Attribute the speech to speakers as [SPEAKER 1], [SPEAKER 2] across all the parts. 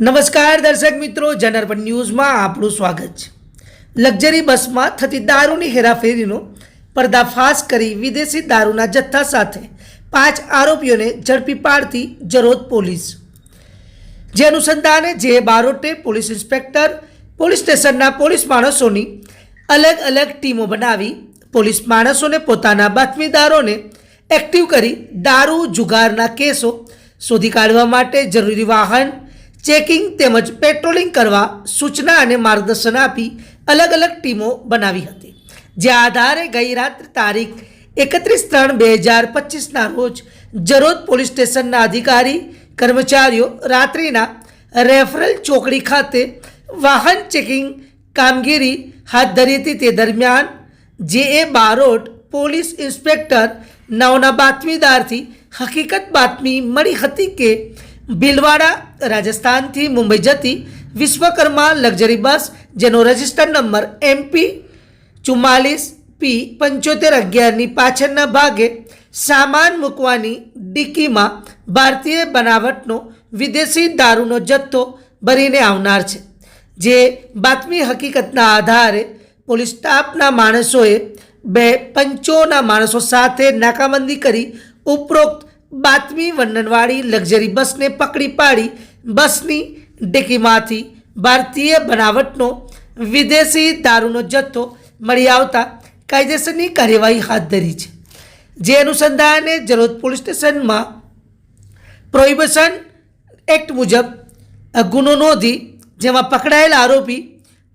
[SPEAKER 1] નમસ્કાર દર્શક મિત્રો જનરપન ન્યૂઝમાં આપણું સ્વાગત છે. લક્ઝરી બસમાં થતી દારૂની હેરાફેરીનો પર્દાફાશ કરી વિદેશી દારૂના જથ્થા સાથે પાંચ આરોપીઓને ઝડપી પાડતી જરોદ પોલીસ. જે અનુસંધાને જે બારોટે પોલીસ ઇન્સ્પેક્ટર, પોલીસ સ્ટેશનના પોલીસ માણસોની અલગ અલગ ટીમો બનાવી પોલીસ માણસોને પોતાના બાતમીદારોને એક્ટિવ કરી દારૂ જુગારના કેસો શોધી કાઢવા માટે જરૂરી વાહન ચેકિંગ તેમજ પેટ્રોલિંગ કરવા સૂચના અને માર્ગદર્શન આપી અલગ અલગ ટીમો બનાવી હતી. જે આધારે ગઈ રાત્રે તારીખ એકત્રીસ ત્રણ બે હજાર પચીસના રોજ જરોદ પોલીસ સ્ટેશનના અધિકારી, કર્મચારીઓ, રાત્રિના રેફરલ ચોકડી ખાતે વાહન ચેકિંગ કામગીરી હાથ ધરી હતી. તે દરમિયાન J A Barot police inspector નવના બાતમીદારથી હકીકત બાતમી મળી હતી કે ભીલવાડા, રાજસ્થાનથી મુંબઈ જતી વિશ્વકર્મા લક્ઝરી બસ, જેનો રજિસ્ટર નંબર એમપી ચુમ્માલીસ પી પંચોતેર અગિયારની પાછળના ભાગે સામાન મૂકવાની ડિક્કીમાં ભારતીય બનાવટનો વિદેશી દારૂનો જથ્થો ભરીને આવનાર છે. જે બાતમી હકીકતના આધારે પોલીસ સ્ટાફના માણસોએ બે પંચોના માણસો સાથે નાકાબંધી કરી ઉપરોક્ત બાતમી વર્ણનવાળી લક્ઝરી બસને પકડી પાડી. બસની ડેકીમાંથી ભારતીય બનાવટનો વિદેશી દારૂનો જથ્થો મળી આવતા કાયદેસરની કાર્યવાહી હાથ ધરી છે. જે અનુસંધાને જરોદ પોલીસ સ્ટેશનમાં પ્રોહિબિશન એક્ટ મુજબ ગુનો નોંધી, જેમાં પકડાયેલ આરોપી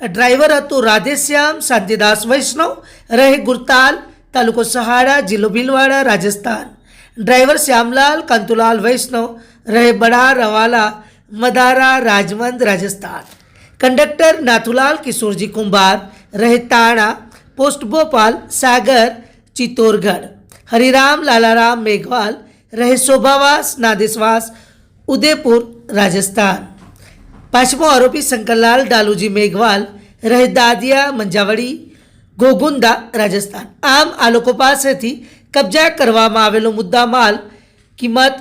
[SPEAKER 1] ડ્રાઈવર હતો રાધેશ્યામ શાંતિદાસ વૈષ્ણવ, રહે ગુરતાલ તાલુકો સહાડા, જિલ્લો ભીલવાડા, રાજસ્થાન. ડ્રાઈવર શ્યામલાલ, કંતુલાલ, વૈષ્ણવ રહે બડા રવાલા, મદારા રાજમંદ રાજસ્થાન. કંડક્ટર નાથુલાલ, કિશોરજી કુંભાર રહે તાણા પોસ્ટ ભોપાલ સાગર, ચિત્તોરગઢ. હરિરામ, લાલારામ, મેઘવાલ રહે શોભાવાસ નાદેશવાસ, ઉદયપુર, રાજસ્થાન. પાંચમો આરોપી શંકરલાલ, ડાલુજી મેઘવાલ, રહે દાદિયા, મંજાવડી, ગોગુંદા, રાજસ્થાન. આમ આ લોકો પાસેથી કબજા કરવામાં આવેલો મુદ્દામાલ કિંમત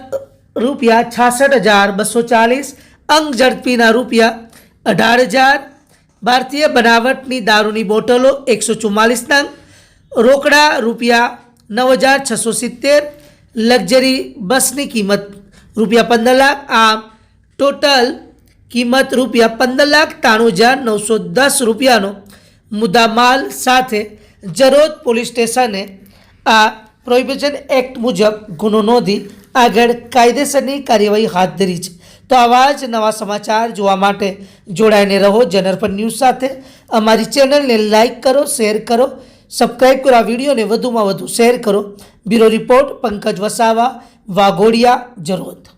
[SPEAKER 1] રૂપિયા છાસઠ હજાર બસો ચાલીસ, અંગ ઝડપીના રૂપિયા અઢાર હજાર, ભારતીય બનાવટની દારૂની બોટલો એકસો ચુમ્માલીસ નંગ રોકડા રૂપિયા નવ હજાર છસો સિત્તેર, લક્ઝરી બસની કિંમત રૂપિયા પંદર લાખ, આમ ટોટલ કિંમત રૂપિયા પંદર લાખ ત્રાણું હજાર નવસો દસ રૂપિયાનો મુદ્દામાલ સાથે જરોદ પોલીસ સ્ટેશને આ પ્રોહિબિશન એક્ટ મુજબ ગુનો નોંધી આગળ કાયદેસરની કાર્યવાહી હાથ ધરી છે. તો આવા જ નવા સમાચાર જોવા માટે જોડાઈને રહો જનરપન ન્યૂઝ સાથે. અમારી ચેનલને લાઈક કરો, શેર કરો સબસ્ક્રાઈબ કરો આ વિડીયોને વધુમાં વધુ શેર કરો. Bureau report Pankaj Vasava, Waghodia, Jarod.